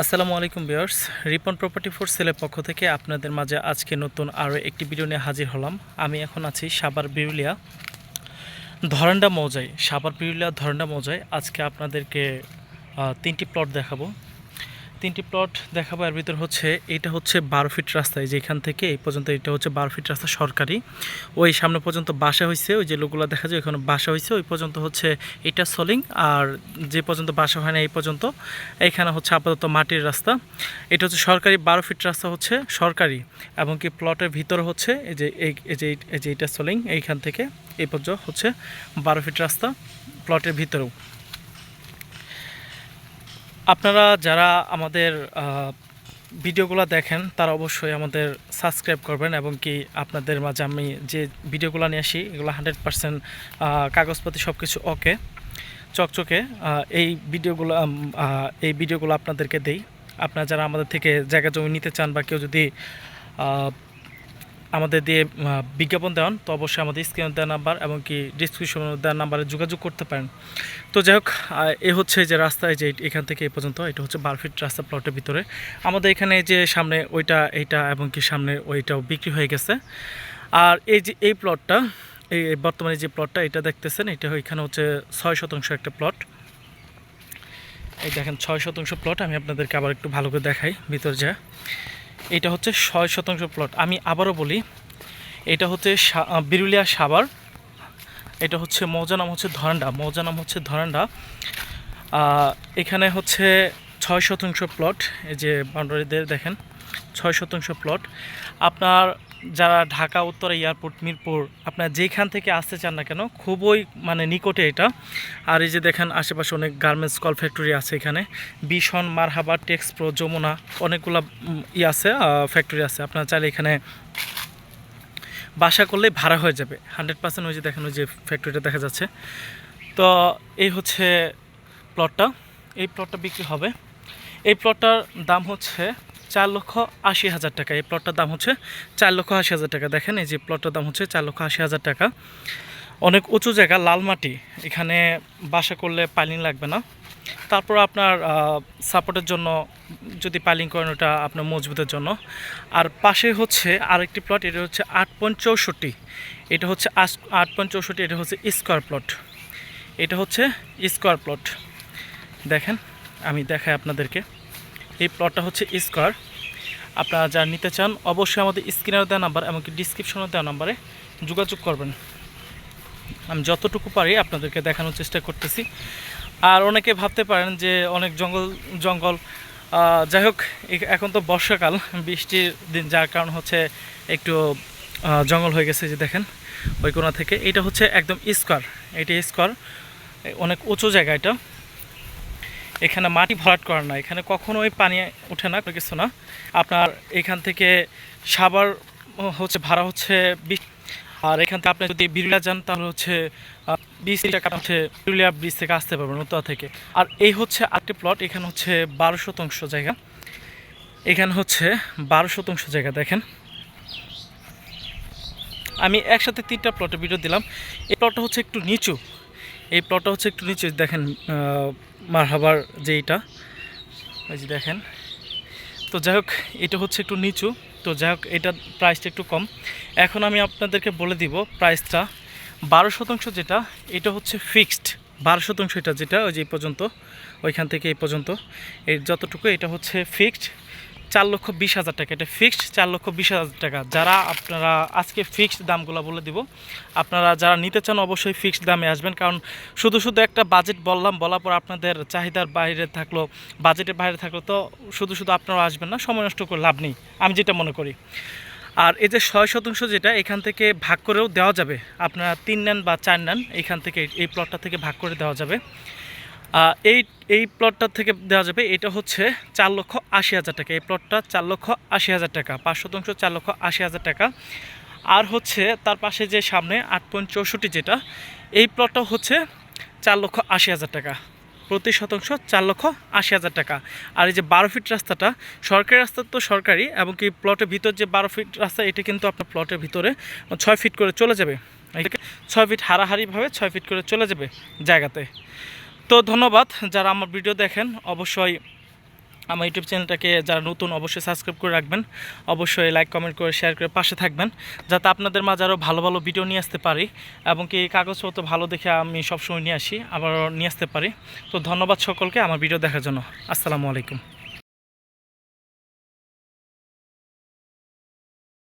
আসসালামু আলাইকুম বিয়ার্স Ripon property four সেলের পক্ষ থেকে আপনাদের মাঝে আজকে নতুন আরও একটি ভিডিও নিয়ে হাজির হলাম। আমি এখন আছি সাবার বিরুলিয়া ধরন্ডা মৌজায়। সাবার বিরুলিয়া ধরন্ডা মৌজায়। আজকে আপনাদেরকে তিনটি প্লট দেখাবো। তিনটি প্লট দেখাবো। এর ভিতর হচ্ছে এটা হচ্ছে বারো ফিট রাস্তায় যেখান থেকে এই পর্যন্ত এটা হচ্ছে বারো ফিট রাস্তা সরকারি। ওই সামনে পর্যন্ত বাসা হয়েছে ওই যে লোকগুলো দেখা যায় ওখানে বাসা হয়েছে ওই পর্যন্ত হচ্ছে এটা সলিং, আর যে পর্যন্ত বাসা হয় না এই পর্যন্ত এইখানে হচ্ছে আপাতত মাটির রাস্তা। এটা হচ্ছে সরকারি, বারো ফিট রাস্তা হচ্ছে সরকারি। এবং কি প্লটের ভিতর হচ্ছে, এই যে এই যে এই যে এটা সলিং, এইখান থেকে এই পর্যন্ত হচ্ছে বারো ফিট রাস্তা প্লটের ভিতরেও। আপনারা যারা আমাদের ভিডিওগুলো দেখেন, তারা অবশ্যই আমাদের সাবস্ক্রাইব করবেন এবং কি আপনাদের মাঝে আমি যে ভিডিওগুলো নিয়ে আসি, এগুলো হান্ড্রেড পারসেন্ট কাগজপাতি সব কিছু ওকে, চকচকে এই ভিডিওগুলো এই ভিডিওগুলো আপনাদেরকে দেই। আপনারা যারা আমাদের থেকে জায়গা জমি নিতে চান বা কেউ যদি আমাদের দিয়ে বিজ্ঞাপন দেওয়ান, তো অবশ্যই আমাদের স্ক্রিনে দেওয়া নাম্বার এবং কি ডিসক্রিপশনে দেওয়া নাম্বারে যোগাযোগ করতে পারেন। তো যাই হোক এ হচ্ছে যে রাস্তায় যে এখান থেকে এই পর্যন্ত, এটা হচ্ছে বারফিট রাস্তা প্লটের ভিতরে। আমাদের এখানে যে সামনে ওইটা, এইটা এবং কি সামনে ওইটাও বিক্রি হয়ে গেছে। আর এই যে, এই প্লটটা এই বর্তমানে যে প্লটটা এটা দেখতেছেন, এটা এখানে হচ্ছে ছয় শতাংশ একটা প্লট এই দেখেন, ছয় শতাংশ প্লট আমি আপনাদেরকে আবার একটু ভালো করে দেখাই ভিতর যা। এটা হচ্ছে ছয় শতাংশ প্লট আমি আবারও বলি, এটা হচ্ছে বিরুলিয়া সাভার, এটা হচ্ছে মৌজা নাম হচ্ছে ধরান্ডা। মৌজা নাম হচ্ছে ধরান্ডা। এখানে হচ্ছে ছয় শতাংশ প্লট এই যে বাউন্ডারিদের দেখেন, ছয় শতাংশ প্লট আপনার যারা ঢাকা, উত্তর এয়ারপোর্ট, মিরপুর, আপনার যেখান থেকে আসতে চান না কেন, খুবই মানে নিকটে এটা। আর এই যে দেখেন, আশেপাশে অনেক গার্মেন্টস কল ফ্যাক্টরি আছে এখানে। বিশন মারহাবা টেক্সপ্রো যমুনা, অনেকগুলা ই আছে ফ্যাক্টরি আছে। আপনার চাইলে এখানে বাসা করলে ভাড়া হয়ে যাবে। হান্ড্রেড পার্সেন্ট ওই যে দেখেন, ওই যে ফ্যাক্টরিটা দেখা যাচ্ছে। তো এই হচ্ছে প্লটটা এই প্লটটা বিক্রি হবে। এই প্লটটার দাম হচ্ছে চার লক্ষ আশি হাজার টাকা। এই প্লটটার দাম হচ্ছে চার লক্ষ আশি হাজার টাকা। দেখেন, এই যে প্লটটার দাম হচ্ছে চার লক্ষ আশি হাজার টাকা। অনেক উঁচু জায়গা, লাল মাটি। এখানে বাসা করলে পাইলিং লাগবে না। তারপর আপনার সাপোর্টের জন্য যদি পাইলিং করেন, ওটা আপনার মজবুতের জন্য। আর পাশে হচ্ছে আরেকটি প্লট এটা হচ্ছে আট পয়েন্ট চৌষট্টি। এটা হচ্ছে আট পয়েন্ট চৌষট্টি, এটা হচ্ছে স্কোয়ার প্লট এটা হচ্ছে স্কোয়ার প্লট দেখেন, আমি দেখাই আপনাদেরকে। এই প্লটটা হচ্ছে স্কোয়ার আপনারা যারা নিতে চান, অবশ্যই আমাদের স্ক্রিনের দেওয়া নাম্বার এমনকি ডিসক্রিপশনে দেওয়া নাম্বারে যোগাযোগ করবেন। আমি যতটুকু পারি আপনাদেরকে দেখানোর চেষ্টা করতেছি। আর অনেকে ভাবতে পারেন যে অনেক জঙ্গল জঙ্গল যাই হোক এখন তো বর্ষাকাল, বৃষ্টির দিন, যার কারণ হচ্ছে একটু জঙ্গল হয়ে গেছে যে দেখেন, ওই কোনা থেকে। এটা হচ্ছে একদম স্কোয়ার এটা স্কোয়ার অনেক উঁচু জায়গা এটা। এখানে মাটি ভরাট করা না, এখানে কখনোই পানি ওঠে না কিছু না। আপনার এখান থেকে সাবার হচ্ছে, ভাড়া হচ্ছে আর এখান থেকে আপনি যদি বিরুলিয়া যান, তাহলে হচ্ছে বিশ টাকা হচ্ছে বিরুলিয়া ব্রিজ থেকে আসতে পারবেন উত্তরা থেকে। আর এই হচ্ছে আটটি প্লট এখানে হচ্ছে বারো শতাংশ জায়গা। এখানে হচ্ছে বারো শতাংশ জায়গা, দেখেন। আমি একসাথে তিনটা প্লটে ভিডিও দিলাম। এই প্লটটা হচ্ছে একটু নিচু। এই প্লটটা হচ্ছে একটু নিচু, দেখেন মারহাবার যে এইটা এই যে দেখেন। তো যাই হোক, এটা হচ্ছে একটু নিচু। তো যাই হোক এটার প্রাইসটা একটু কম। এখন আমি আপনাদেরকে বলে দিব প্রাইসটা বারো শতাংশ যেটা, এটা হচ্ছে ফিক্সড বারো শতাংশ এটা যেটা, ওই যে এই পর্যন্ত, ওইখান থেকে এই পর্যন্ত। এর যতটুকু, এটা হচ্ছে ফিক্সড চার লক্ষ বিশ হাজার টাকা। এটা ফিক্সড চার লক্ষ বিশ হাজার টাকা। যারা আপনারা আজকে ফিক্সড দামগুলো বলে দিব, আপনারা যারা নিতে চান অবশ্যই ফিক্সড দামে আসবেন। কারণ শুধু শুধু একটা বাজেট বললাম, বলার পর আপনাদের চাহিদার বাইরে থাকল বাজেটের বাইরে থাকল, তো শুধু শুধু আপনারা আসবেন না, সময় নষ্ট করে লাভ নেই, আমি যেটা মনে করি। আর এই যে ছয় শতাংশ যেটা, এখান থেকে ভাগ করেও দেওয়া যাবে। আপনারা তিন নেন বা চার নেন, এখান থেকে এই প্লটটা থেকে ভাগ করে দেওয়া যাবে। এই এই প্লটটা থেকে দেওয়া যাবে, এটা হচ্ছে চার লক্ষ আশি হাজার টাকা। এই প্লটটা চার লক্ষ আশি হাজার টাকা, পাঁচ শতাংশ চার লক্ষ আশি হাজার টাকা। আর হচ্ছে তার পাশে যে সামনে আট পয়েন্ট চৌষট্টি যেটা, এই প্লটটা হচ্ছে চার লক্ষ আশি হাজার টাকা, প্রতি শতাংশ চার লক্ষ আশি হাজার টাকা। আর এই যে বারো ফিট রাস্তাটা, সরকারি রাস্তা তো সরকারি, এবং কি প্লটের ভিতর যে বারো ফিট রাস্তা, এটা কিন্তু আপনার প্লটের ভিতরে ছয় ফিট করে চলে যাবে। ছয় ফিট হারাহারিভাবে ছয় ফিট করে চলে যাবে জায়গাতে। তো ধন্যবাদ যারা আমার ভিডিও দেখেন। অবশ্যই আমার ইউটিউব চ্যানেলটাকে যারা নতুন অবশ্যই সাবস্ক্রাইব করে রাখবেন। অবশ্যই লাইক, কমেন্ট করে শেয়ার করে পাশে থাকবেন। যাতে আপনাদের মাঝে আরও ভালো ভালো ভিডিও নিয়ে আসতে পারি এবং কি কাগজপত্র ভালো দেখে আমি সবসময় নিয়ে আসি, আবারও নিয়ে আসতে পারি। তো ধন্যবাদ সকলকে আমার ভিডিও দেখার জন্য। আসসালামু আলাইকুম।